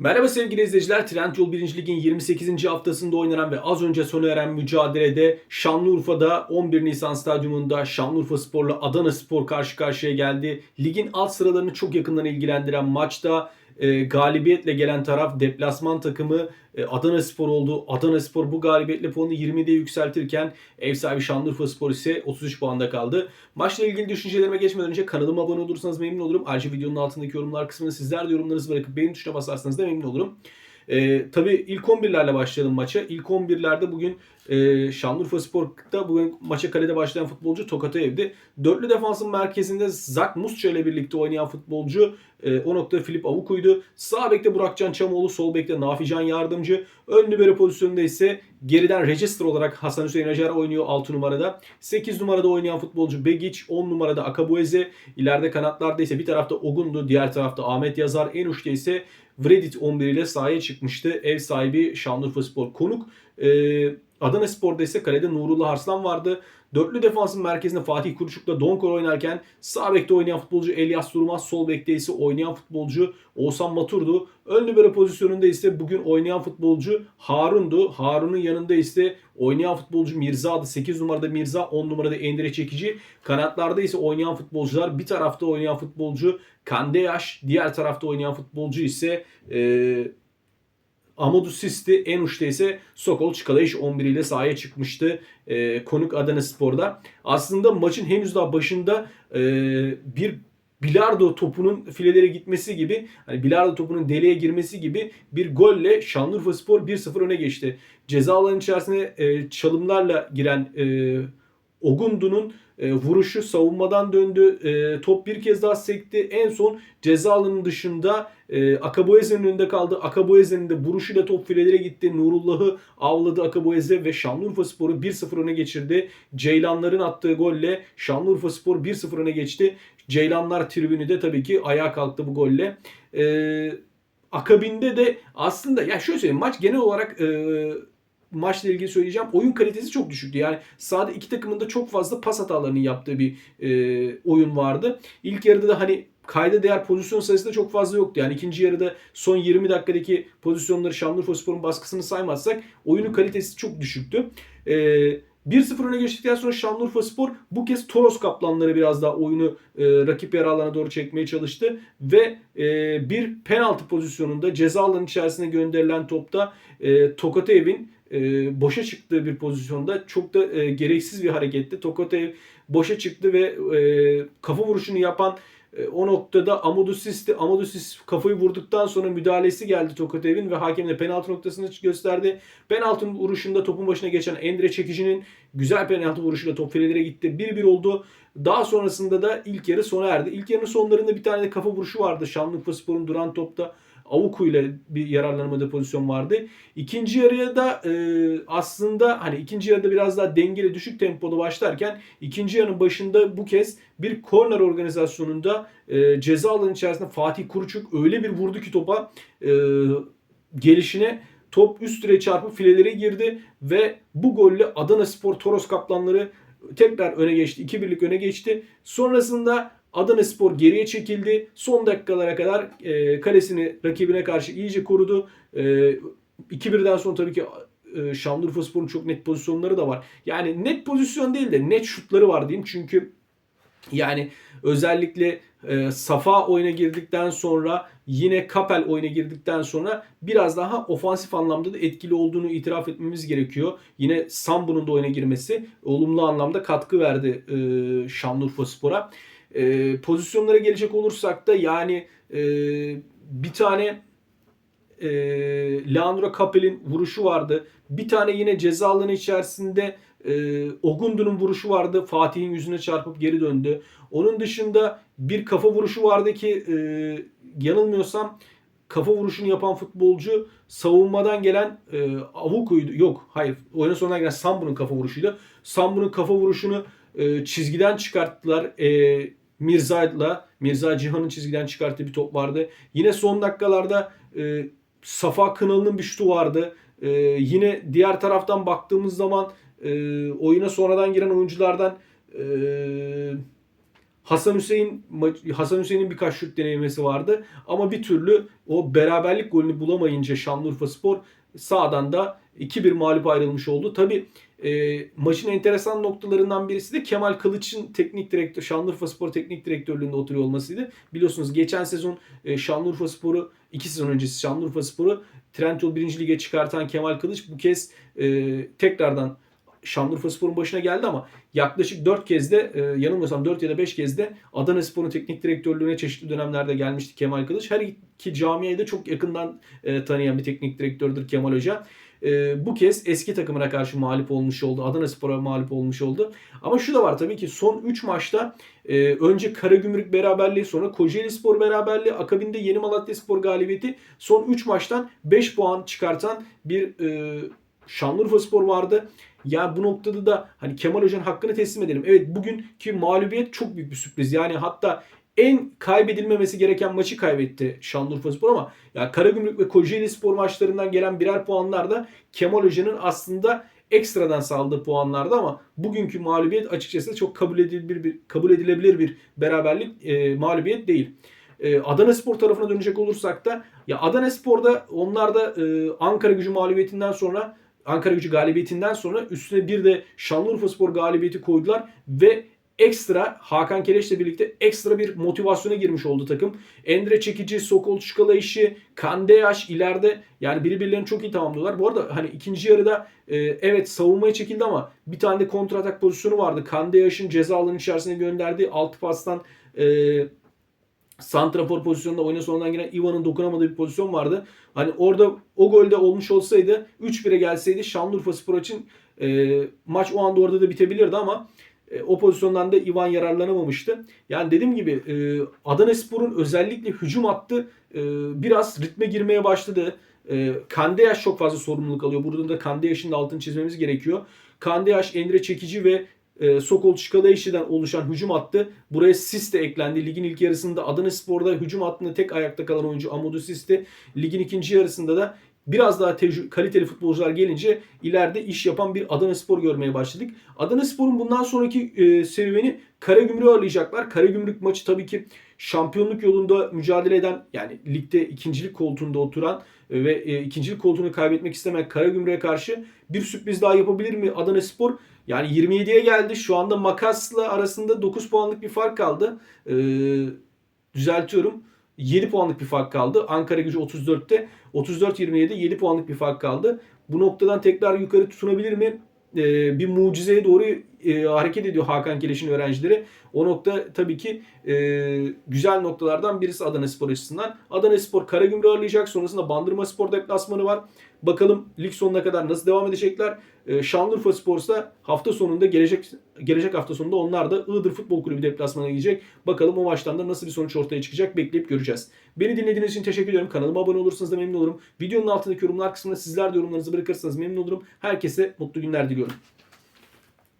Merhaba sevgili izleyiciler. Trendyol 1. Lig'in 28. haftasında oynanan ve az önce sona eren mücadelede Şanlıurfa'da 11 Nisan Stadyumunda Şanlıurfa Spor'la Adana Spor karşı karşıya geldi. Ligin alt sıralarını çok yakından ilgilendiren maçta e, galibiyetle gelen taraf deplasman takımı e, Adana Spor oldu. Adana Spor bu galibiyetle puanını 20'de yükseltirken ev sahibi Şanlıurfa Spor ise 33 puanda kaldı. Maçla ilgili düşüncelerime geçmeden önce kanalıma abone olursanız memnun olurum. Ayrıca videonun altındaki yorumlar kısmına sizler de yorumlarınızı bırakıp beğen tuşuna basarsanız da memnun olurum. Ee, tabii ilk 11'lerle başlayalım maça. İlk 11'lerde bugün e, Şanlıurfa Spor'da bugün maça kalede başlayan futbolcu Tokatayev'di. Dörtlü defansın merkezinde Zak Musça ile birlikte oynayan futbolcu e, o noktada Filip Avuku'ydu. Sağ bekte Burakcan Çamoğlu, sol bekte Nafican Yardımcı. Ön libero pozisyonunda ise geriden register olarak Hasan Hüseyin Acar oynuyor 6 numarada. 8 numarada oynayan futbolcu Begic, 10 numarada Akabueze. İleride kanatlarda ise bir tarafta Ogundu, diğer tarafta Ahmet Yazar. En uçta ise Vredit 11 ile sahaya çıkmıştı. Ev sahibi Şanlıurfa Spor konuk. Ee, Adana Spor'da ise kalede Nurullah Arslan vardı. Dörtlü defansın merkezinde Fatih Kuruçuk'la Donkor oynarken sağ bekte oynayan futbolcu Elias Durmaz, sol bekte ise oynayan futbolcu Oğuzhan Matur'du. Ön libero pozisyonunda ise bugün oynayan futbolcu Harun'du. Harun'un yanında ise oynayan futbolcu Mirza'dı. 8 numarada Mirza, 10 numarada Endire Çekici. Kanatlarda ise oynayan futbolcular bir tarafta oynayan futbolcu Kandeyaş, diğer tarafta oynayan futbolcu ise eee Amadou Sisti en uçta ise Sokol Çikalayiş 11 ile sahaya çıkmıştı e, konuk Adana Spor'da. Aslında maçın henüz daha başında e, bir bilardo topunun filelere gitmesi gibi hani bilardo topunun deliğe girmesi gibi bir golle Şanlıurfa Spor 1-0 öne geçti. Ceza alanı içerisine e, çalımlarla giren e, Ogundu'nun e, vuruşu savunmadan döndü. E, top bir kez daha sekti. En son ceza alanının dışında e, Akaboyeze'nin önünde kaldı. Akaboyeze'nin de vuruşuyla top filelere gitti. Nurullah'ı avladı Akaboyeze ve Şanlıurfa Spor'u 1-0 öne geçirdi. Ceylanların attığı golle Şanlıurfa Spor 1-0 öne geçti. Ceylanlar tribünü de tabii ki ayağa kalktı bu golle. E, akabinde de aslında ya şöyle söyleyeyim maç genel olarak e, maçla ilgili söyleyeceğim. Oyun kalitesi çok düşüktü. Yani sahada iki takımın da çok fazla pas hatalarının yaptığı bir e, oyun vardı. İlk yarıda da hani kayda değer pozisyon sayısı da çok fazla yoktu. Yani ikinci yarıda son 20 dakikadaki pozisyonları Şanlıurfa Spor'un baskısını saymazsak oyunun kalitesi çok düşüktü. E, 1-0 öne geçtikten sonra Şanlıurfa Spor bu kez Toros Kaplanları biraz daha oyunu e, rakip yer alanına doğru çekmeye çalıştı. Ve e, bir penaltı pozisyonunda ceza alanı içerisine gönderilen topta e, Tokatev'in e, boşa çıktığı bir pozisyonda çok da e, gereksiz bir hareketti. Tokatev boşa çıktı ve e, kafa vuruşunu yapan e, o noktada Amadou Sis'ti. Amadou Sis kafayı vurduktan sonra müdahalesi geldi Tokatev'in ve hakem de penaltı noktasını gösterdi. Penaltı vuruşunda topun başına geçen Endre Çekici'nin güzel penaltı vuruşuyla top filelere gitti. 1-1 oldu. Daha sonrasında da ilk yarı sona erdi. İlk yarının sonlarında bir tane de kafa vuruşu vardı. Şanlıurfa Spor'un duran topta Avuku bir yararlanmadığı pozisyon vardı. İkinci yarıya da e, aslında hani ikinci yarıda biraz daha dengeli düşük tempoda başlarken ikinci yarının başında bu kez bir korner organizasyonunda e, ceza alanı içerisinde Fatih Kuruçuk öyle bir vurdu ki topa e, gelişine top üst direğe çarpıp filelere girdi ve bu golle Adana Spor Toros Kaplanları tekrar öne geçti. 2-1'lik öne geçti. Sonrasında Adana Spor geriye çekildi. Son dakikalara kadar e, kalesini rakibine karşı iyice korudu. E, 2-1'den sonra tabii ki e, Şanlıurfa Spor'un çok net pozisyonları da var. Yani net pozisyon değil de net şutları var diyeyim. Çünkü yani özellikle e, Safa oyuna girdikten sonra yine Kapel oyuna girdikten sonra biraz daha ofansif anlamda da etkili olduğunu itiraf etmemiz gerekiyor. Yine Sambu'nun da oyuna girmesi olumlu anlamda katkı verdi e, Şanlıurfa Spor'a. E, pozisyonlara gelecek olursak da yani e, bir tane e, Leandro Capel'in vuruşu vardı. Bir tane yine ceza içerisinde e, Ogundu'nun vuruşu vardı. Fatih'in yüzüne çarpıp geri döndü. Onun dışında bir kafa vuruşu vardı ki e, yanılmıyorsam kafa vuruşunu yapan futbolcu savunmadan gelen e, Avuku'ydu. Yok hayır. Oyuna sonuna gelen Sambu'nun kafa vuruşuydu. Sambu'nun kafa vuruşunu e, çizgiden çıkarttılar. E, Mirza'yla Mirza Cihan'ın çizgiden çıkarttığı bir top vardı. Yine son dakikalarda e, Safa Kınalı'nın bir şutu vardı. E, yine diğer taraftan baktığımız zaman e, oyuna sonradan giren oyunculardan e, Hasan Hüseyin Hasan Hüseyin'in birkaç şut denemesi vardı ama bir türlü o beraberlik golünü bulamayınca Şanlıurfaspor sağdan da 2-1 mağlup ayrılmış oldu. Tabi maçın enteresan noktalarından birisi de Kemal Kılıç'ın teknik direktör Şanlıurfaspor teknik direktörlüğünde oturuyor olmasıydı. Biliyorsunuz geçen sezon e, Şanlıurfaspor'u 2 sezon öncesi Şanlıurfaspor'u Trendyol 1. Lige çıkartan Kemal Kılıç bu kez e, tekrardan Şanlıurfaspor'un başına geldi ama yaklaşık 4 kez de e, yanılmıyorsam 4 ya da 5 kez de Adana Spor'un teknik direktörlüğüne çeşitli dönemlerde gelmişti Kemal Kılıç. Her iki camiayı da çok yakından e, tanıyan bir teknik direktördür Kemal Hoca. E, bu kez eski takımına karşı mağlup olmuş oldu. Adana Spor'a mağlup olmuş oldu. Ama şu da var tabii ki son 3 maçta e, önce Karagümrük beraberliği sonra Kocaeli Spor beraberliği akabinde Yeni Malatya Spor galibiyeti son 3 maçtan 5 puan çıkartan bir e, Şanlıurfa Spor vardı. Ya bu noktada da hani Kemal Hoca'nın hakkını teslim edelim. Evet bugünkü mağlubiyet çok büyük bir sürpriz. Yani hatta en kaybedilmemesi gereken maçı kaybetti Şanlıurfa Spor ama ya Karagümrük ve Kocaeli Spor maçlarından gelen birer puanlar da Kemal Hoca'nın aslında ekstradan sağladığı puanlardı ama bugünkü mağlubiyet açıkçası çok kabul edilebilir bir kabul edilebilir bir beraberlik e, mağlubiyet değil. E, Adana Spor tarafına dönecek olursak da ya Adana Spor'da onlar da e, Ankara Gücü mağlubiyetinden sonra Ankara Gücü galibiyetinden sonra üstüne bir de Şanlıurfa Spor galibiyeti koydular ve ekstra Hakan Keleş'le birlikte ekstra bir motivasyona girmiş oldu takım. Endre Çekici, Sokol Çukala işi, Kandeyaş ileride yani birbirlerini çok iyi tamamlıyorlar. Bu arada hani ikinci yarıda e, evet savunmaya çekildi ama bir tane de kontratak pozisyonu vardı. Kandeyaş'ın ceza alanı içerisine gönderdiği altı pastan e, santrafor pozisyonunda oyuna sonundan giren Ivan'ın dokunamadığı bir pozisyon vardı. Hani orada o golde olmuş olsaydı 3-1'e gelseydi Şanlıurfa Spor için e, maç o anda orada da bitebilirdi ama e, o pozisyondan da Ivan yararlanamamıştı. Yani dediğim gibi e, Adana Spor'un özellikle hücum hattı e, biraz ritme girmeye başladı. E, Kandeyaş çok fazla sorumluluk alıyor. Burada da Kandeyaş'ın da altını çizmemiz gerekiyor. Kandeyaş, Endre Çekici ve e, Sokol Çikalayeşi'den oluşan hücum hattı. Buraya Sis de eklendi. Ligin ilk yarısında Adana Spor'da hücum hattında tek ayakta kalan oyuncu Amadou Sis'ti. Ligin ikinci yarısında da biraz daha kaliteli futbolcular gelince ileride iş yapan bir Adana Spor görmeye başladık. Adana Spor'un bundan sonraki e, serüveni Karagümrük'ü ağırlayacaklar. Karagümrük maçı tabii ki şampiyonluk yolunda mücadele eden yani ligde ikincilik koltuğunda oturan e, ve e, ikincilik koltuğunu kaybetmek istemeyen Karagümrük'e karşı bir sürpriz daha yapabilir mi Adana Spor? Yani 27'ye geldi. Şu anda makasla arasında 9 puanlık bir fark kaldı. Ee, düzeltiyorum. 7 puanlık bir fark kaldı. Ankara gücü 34'te. 34-27'de 7 puanlık bir fark kaldı. Bu noktadan tekrar yukarı tutunabilir mi? Ee, bir mucizeye doğru e, hareket ediyor Hakan Keleş'in öğrencileri. O nokta tabii ki e, güzel noktalardan birisi Adana Spor açısından. Adana Spor Karagümrük'ü ağırlayacak. Sonrasında Bandırma Spor deplasmanı var. Bakalım lig sonuna kadar nasıl devam edecekler. E, Şanlıurfa Spor ise hafta sonunda gelecek gelecek hafta sonunda onlar da Iğdır Futbol Kulübü deplasmanına gidecek. Bakalım o maçtan da nasıl bir sonuç ortaya çıkacak bekleyip göreceğiz. Beni dinlediğiniz için teşekkür ediyorum. Kanalıma abone olursanız da memnun olurum. Videonun altındaki yorumlar kısmına sizler de yorumlarınızı bırakırsanız memnun olurum. Herkese mutlu günler diliyorum.